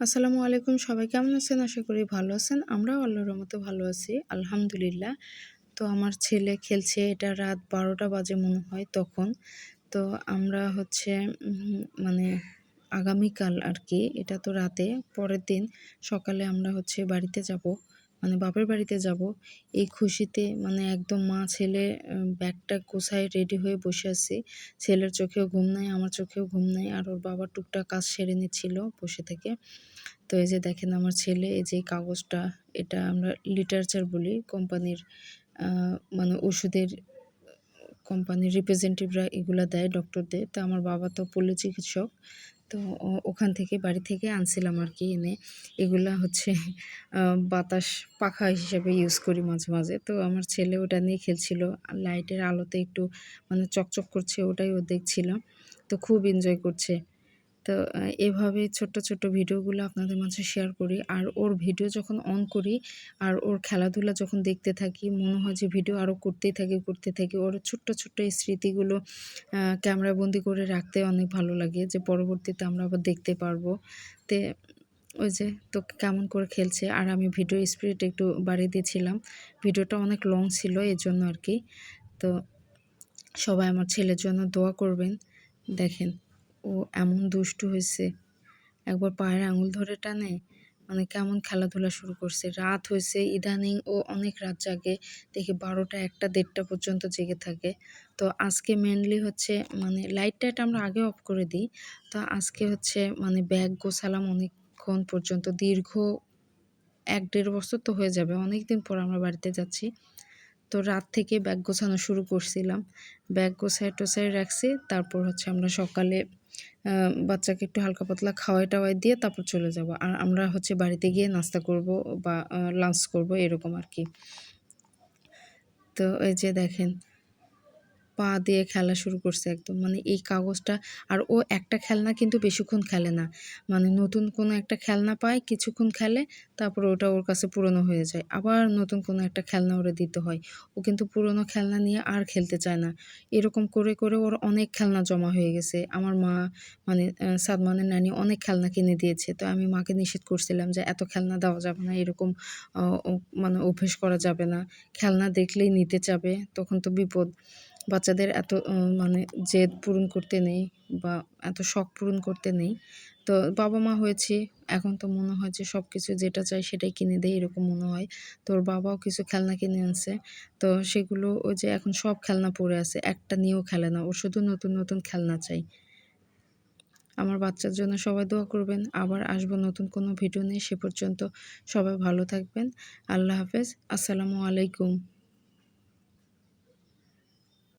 আসসালামু আলাইকুম, সবাই কেমন আছেন? আশা করি ভালো আছেন। আমরাও আল্লাহর মতো ভালো আছি, আলহামদুলিল্লাহ। তো আমার ছেলে খেলছে, এটা রাত বারোটা বাজে মনে হয় তখন। তো আমরা হচ্ছে মানে আগামীকাল আর কি, এটা তো রাতে, পরের দিন সকালে আমরা হচ্ছে বাড়িতে যাব। মানে বাপের বাড়িতে যাব, এই খুশিতে মানে একদম মা ছেলে ব্যাগটা গোছায় রেডি হয়ে বসে আছি। ছেলের চোখেও ঘুম নাই, আমার চোখেও ঘুম নাই, আর ওর বাবা টুকটাক কাজ সেরে নিচ্ছিল বসে থেকে। তো এই যে দেখেন আমার ছেলে, এই যে কাগজটা, এটা আমরা লিটারেচার বলি, কোম্পানির মানে ওষুধের, কোম্পানির রিপ্রেজেন্টেটিভরা এগুলো দেয় ডক্টরদের তো আমার বাবা তো পল্লী চিকিৎসক তো ওখান থেকে, বাড়ি থেকে আনছিলাম আর কি এনে। এগুলা হচ্ছে বাতাস পাখা হিসেবে ইউজ করি মাঝে মাঝে। তো আমার ছেলে ওটা নিয়ে খেলছিল। লাইটের আলোতে একটু মানে চকচক করছে, ওটাই ও দেখছিল। তো খুব এনজয় করছে। তো এভাবে ছোট্ট ছোট্ট ভিডিওগুলো আপনাদের মাঝে শেয়ার করি। আর ওর ভিডিও যখন অন করি, আর ওর খেলাধুলা যখন দেখতে থাকি, মনে হয় যে ভিডিও আরও করতেই থাকি, করতে থাকি, ওর ছোট্ট ছোট্ট এই স্মৃতিগুলো ক্যামেরাবন্দি করে রাখতে অনেক ভালো লাগে যে পরবর্তীতে আমরা আবার দেখতে পারব। তে, ওই যে, তো কেমন করে খেলছে, আর আমি ভিডিও স্পিড একটু বাড়িয়ে দিয়েছিলাম। ভিডিওটা অনেক লং ছিল এর জন্য আর কি। তো, সবাই আমার ছেলের জন্য দোয়া করবেন। দেখেন। ও এমন দুষ্টু হয়েছে। একবার পায়ের আঙুল ধরে টানে মানে কেমন খেলাধুলা শুরু করছে। রাত হয়েছে, ইদানিং ও অনেক রাত জাগে। দেখি বারোটা একটা, দেড়টা পর্যন্ত জেগে থাকে। তো আজকে মেনলি হচ্ছে মানে লাইট টাইট আমরা আগে অফ করে দিই। তো আজকে হচ্ছে মানে ব্যাগ গোছালাম অনেকক্ষণ পর্যন্ত। দীর্ঘ এক দেড় বছর তো হয়ে যাবে অনেক দিন পর আমরা বাড়িতে যাচ্ছি। তো রাত থেকে ব্যাগ গোছানো শুরু করছিলাম। ব্যাগ গোছায় টোছায় রাখছি, তারপর হচ্ছে আমরা সকালে বাচ্চাকে একটু হালকা পাতলা খাওয়াই টাওয়াই দিয়ে তারপর চলে যাব। আর আমরা হচ্ছে বাড়িতে গিয়ে নাস্তা করব বা লাঞ্চ করব এরকম আর কি। তো এই যে দেখেন পা দিয়ে খেলা শুরু করছে একদম। মানে এই কাগজটা, আর ও একটা খেলনা কিন্তু বেশিক্ষণ খেলে না। মানে নতুন কোনো একটা খেলনা পায়, কিছুক্ষণ খেলে, তারপর ওটা ওর কাছে পুরনো হয়ে যায়। আবার নতুন কোনো একটা খেলনা ওরে দিতে হয়। ও কিন্তু পুরনো খেলনা নিয়ে আর খেলতে চায় না। এরকম করে করে ওর অনেক খেলনা জমা হয়ে গেছে। আমার মা মানে সাদমানের নানি অনেক খেলনা কিনে দিয়েছে। তো আমি মাকে নিষেধ করছিলাম যে এত খেলনা দেওয়া যাবে না, এরকম মানে অভ্যেস করা যাবে না। খেলনা দেখলেই নিতে চাবে, তখন তো বিপদ। বাচ্চাদের এত মানে জেদ পূরণ করতে নেই বা এত শখ পূরণ করতে নেই। তো বাবা মা হয়েছি, এখন তো মনে হয় যে সব কিছু যেটা চাই সেটাই কিনে দেয়, এরকম মনে হয়। তোর বাবাও কিছু খেলনা কিনে আনছে, তো সেগুলো ওই যে এখন সব খেলনা পড়ে আছে, একটা নিয়েও খেলে না ও শুধু নতুন নতুন খেলনা চাই। আমার বাচ্চার জন্য সবাই দোয়া করবেন, আবার আসব নতুন কোনো ভিডিও নিয়ে, সে পর্যন্ত সবাই ভালো থাকবেন। আল্লাহ হাফেজ, আসসালামু আলাইকুম।